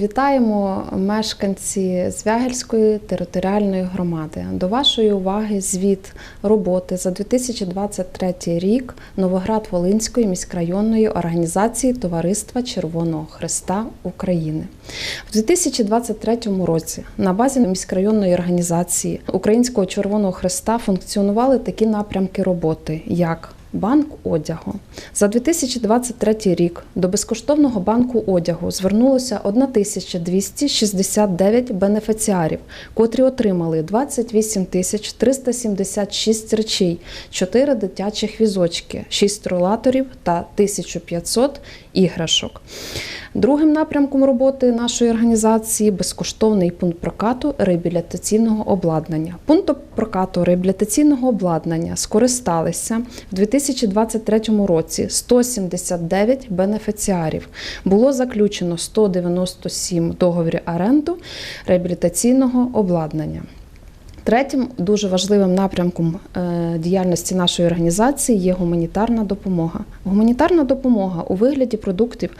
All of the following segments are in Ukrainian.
Вітаємо мешканці Звягельської територіальної громади. До вашої уваги звіт роботи за 2023 рік Новоград-Волинської міськрайонної організації Товариства Червоного Христа України. В 2023 році на базі міськрайонної організації Українського Червоного Христа функціонували такі напрямки роботи, як Банк одягу за 2023 рік до безкоштовного банку одягу звернулося 1269 бенефіціарів, котрі отримали 28 376 речей, 4 дитячих візочки, 6 ролаторів та 1500 іграшок. Другим напрямком роботи нашої організації безкоштовний пункт прокату реабілітаційного обладнання. Пунктом прокату реабілітаційного обладнання скористалися в 2023 році 179 бенефіціарів. Було заключено 197 договорів оренду реабілітаційного обладнання. Третім дуже важливим напрямком е, діяльності нашої організації є гуманітарна допомога. Гуманітарна допомога у вигляді продуктів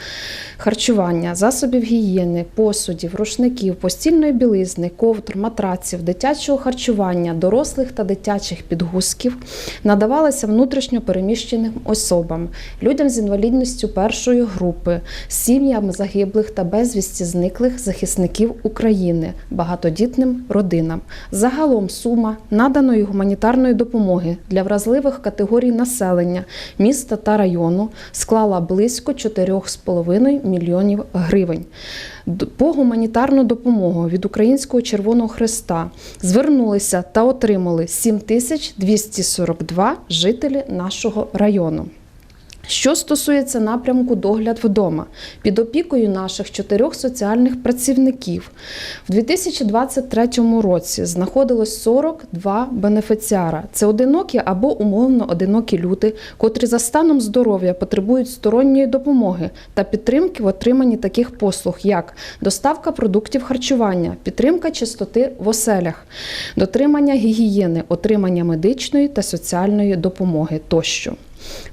харчування, засобів гігієни, посудів, рушників, постільної білизни, ковдр, матраців, дитячого харчування, дорослих та дитячих підгузків надавалася внутрішньо переміщеним особам, людям з інвалідністю першої групи, сім'ям загиблих та безвісті зниклих захисників України, багатодітним родинам. Загалом сума наданої гуманітарної допомоги для вразливих категорій населення міста та району склала близько 4,5 мільйонів гривень. По гуманітарну допомогу від Українського Червоного Христа звернулися та отримали 7242 жителі нашого району. Що стосується напрямку догляд вдома, під опікою наших чотирьох соціальних працівників в 2023 році знаходилось 42 бенефіціара. Це одинокі або умовно одинокі люди, котрі за станом здоров'я потребують сторонньої допомоги та підтримки в отриманні таких послуг, як доставка продуктів харчування, підтримка чистоти в оселях, дотримання гігієни, отримання медичної та соціальної допомоги тощо.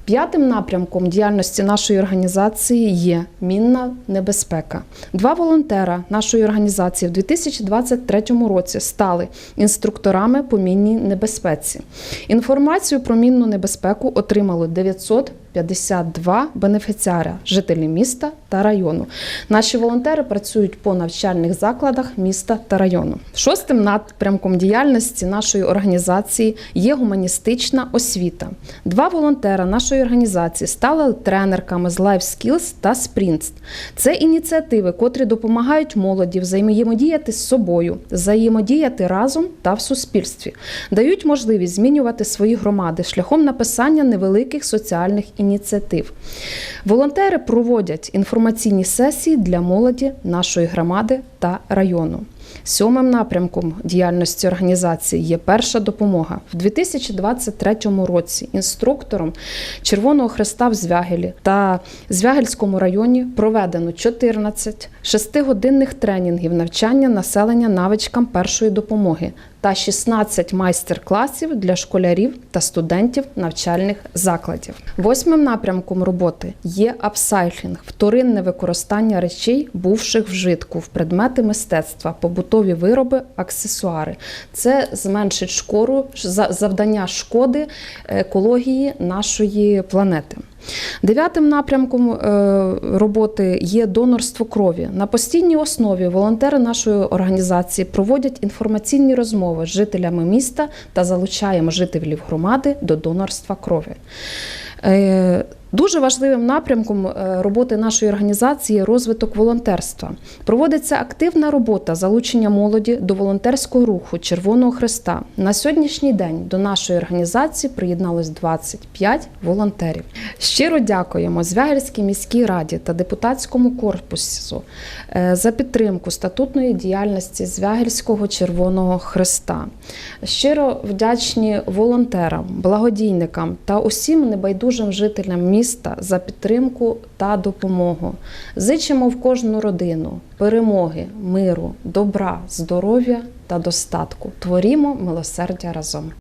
П'ятим напрямком діяльності нашої організації є мінна небезпека. Два волонтера нашої організації в 2023 році стали інструкторами по мінній небезпеці. Інформацію про мінну небезпеку отримали 900 52 бенефіціари, жителі міста та району. Наші волонтери працюють по навчальних закладах міста та району. Шостим напрямком діяльності нашої організації є гуманістична освіта. Два волонтера нашої організації стали тренерками з Life Skills та Sprints. Це ініціативи, котрі допомагають молоді взаємодіяти з собою, взаємодіяти разом та в суспільстві, дають можливість змінювати свої громади шляхом написання невеликих соціальних ініціатив. Волонтери проводять інформаційні сесії для молоді нашої громади та району. Сьомим напрямком діяльності організації є перша допомога. В 2023 році інструктором Червоного Христа в Звягелі та Звягельському районі проведено 14 шестигодинних тренінгів навчання населення навичкам першої допомоги та 16 майстер-класів для школярів та студентів навчальних закладів. Восьмим напрямком роботи є апсайклінг, вторинне використання речей, бувших вжитку в предмети мистецтва, побутові вироби, аксесуари. Це зменшить шкору за- завдання шкоди екології нашої планети. Дев'ятим напрямком е, роботи є донорство крові. На постійній основі волонтери нашої організації проводять інформаційні розмови з жителями міста та залучаємо жителів громади до донорства крові. Дуже важливим напрямком е, роботи нашої організації розвиток волонтерства. Проводиться активна робота залучення молоді до волонтерського руху Червоного Христа. На сьогоднішній день до нашої організації приєдналось 25 волонтерів. Щиро дякуємо Звягельській міській раді та депутатському корпусу е, за підтримку статутної діяльності Звягельського Червоного Христа. Щиро вдячні волонтерам, благодійникам та усім небайдужим жителям міста за підтримку та допомогу. Зичимо в кожну родину перемоги, миру, добра, здоров'я та достатку. Творімо милосердя разом.